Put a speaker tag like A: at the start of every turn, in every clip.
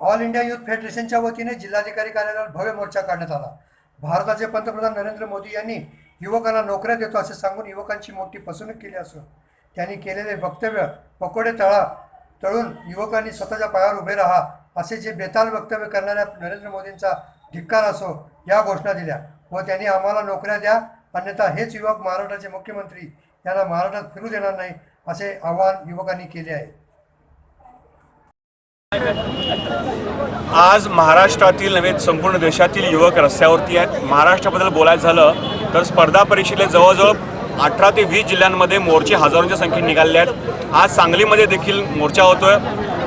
A: All India youth फेडरेशनच्या वतीने जिल्हाधिकारी कार्यालयावर भव्य मोर्चा काढण्यात आला. भारताचे पंतप्रधान नरेंद्र मोदी यांनी युवकांना नोकऱ्या देतो असे सांगून युवकांची मोठी फसवणूक केली असून त्यांनी केलेले वक्तव्य पकोडे तळा तळून युवकांनी स्वतःच्या पायावर उभे राहा असे जे बेताल वक्तव्य करणाऱ्या नरेंद्र मोदींचा धिक्कार असो या घोषणा दिल्या व त्यांनी आम्हाला नोकऱ्या द्या अन्यथा हेच युवक महाराष्ट्राचे मुख्यमंत्री यांना महाराष्ट्रात फिरू देणार नाही असे आवाहन युवकांनी केले आहे.
B: आज महाराष्ट्रातील नव्हे संपूर्ण देशातील युवक रस्त्यावरती आहेत. महाराष्ट्राबद्दल बोलायचं झालं तर स्पर्धा परीक्षेला जवळजवळ अठरा ते वीस जिल्ह्यांमध्ये मोर्चे हजारोंच्या संख्येत निघालेले आहेत. आज सांगलीमध्ये देखील मोर्चा होतोय.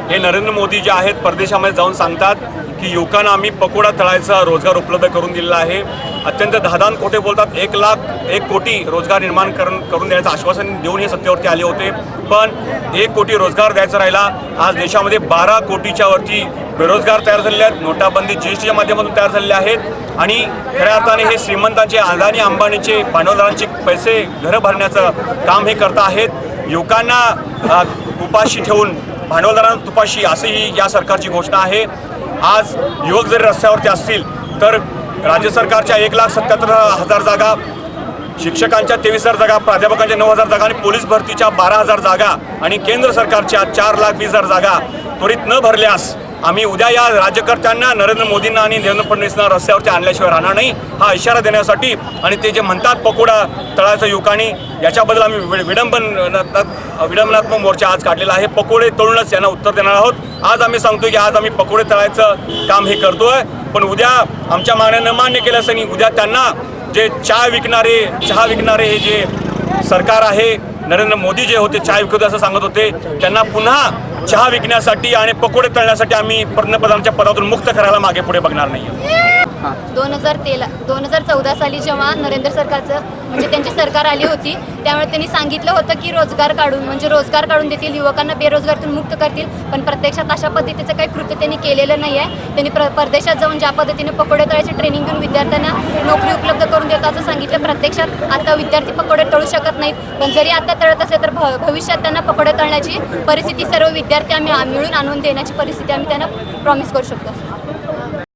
B: हे नरेंद्र मोदी जे आहेत परदेशामध्ये जाऊन सांगतात की युवकांना आम्ही पकोडा तळायचा रोजगार उपलब्ध करून दिलेला आहे. अत्यंत दहादान खोटे बोलतात एक लाख एक कोटी रोजगार निर्माण करून करून देण्याचं आश्वासन देऊन हे सत्तेवरती आले होते. पण एक कोटी रोजगार द्यायचा राहिला आज देशामध्ये बारा कोटीच्या वरती बेरोजगार तयार झालेले आहेत नोटाबंदी जी एस टीच्या माध्यमातून तयार झालेले आहेत. आणि खऱ्या अर्थाने हे श्रीमंतांचे अदानी अंबानीचे भांडवलदारांचे पैसे घरं भरण्याचं काम हे करत आहेत. युवकांना उपाशी ठेवून भांडवलदारांना तुपाशी असेही या सरकारची घोषणा आहे. आज युवक जरी रस्त्यावरती असतील तर राज्य सरकारच्या एक लाख सत्याहत्तर हजार जागा शिक्षकांच्या तेवीस हजार जागा प्राध्यापकांच्या नऊ हजार जागा आणि पोलीस भरतीच्या बारा हजार जागा आणि केंद्र सरकारच्या चार लाख वीस हजार जागा त्वरित न भरल्यास आम्ही उद्या या राज्यकर्त्यांना नरेंद्र मोदींना आणि देवेंद्र फडणवीसना रस्त्यावरती आणल्याशिवाय राहणार नाही. हा इशारा देण्यासाठी आणि ते जे म्हणतात पकोडा तळाचं युवकांनी याच्याबद्दल आम्ही विडंबन विडंबनात्मक मोर्चा आज काढलेला आहे. पकोडे तळूनच यांना उत्तर देणार आहोत. आज आम्ही सांगतो की आज आम्ही पकोडे तळायचं काम हे करतोय. पण उद्या आमच्या मागण्यांना मान्य केल्यास आणि उद्या त्यांना जे चहा विकणारे चहा विकणारे हे जे सरकार आहे नरेंद्र मोदी जे होते चहा विकत असं सांगत होते त्यांना पुन्हा चहा विकण्यासाठी आणि पकोडे तळण्यासाठी आम्ही पंतप्रधानांच्या पदातून मुक्त करायला मागे पुढे बघणार नाही
C: दोन हजार तेला दोन हजार चौदा साली जेव्हा नरेंद्र सरकारचं म्हणजे त्यांची सरकार आली होती त्यामुळे त्यांनी सांगितलं होतं की रोजगार काढून म्हणजे रोजगार काढून देतील युवकांना बेरोजगारातून मुक्त करतील पण प्रत्यक्षात अशा पद्धतीचं काही कृत्य त्यांनी केलेलं नाही आहे त्यांनी प्र परदेशात जाऊन ज्या पद्धतीने पकोडे तळायचे ट्रेनिंग देऊन विद्यार्थ्यांना नोकरी उपलब्ध करून देतात असं सांगितलं. प्रत्यक्षात आता विद्यार्थी पकोडे तळू शकत नाहीत. पण जरी आता तळत असेल तर भ भविष्यात त्यांना पकोडे तळण्याची परिस्थिती सर्व विद्यार्थी आम्ही मिळून आणून देण्याची परिस्थिती आम्ही त्यांना प्रॉमिस करू शकतो.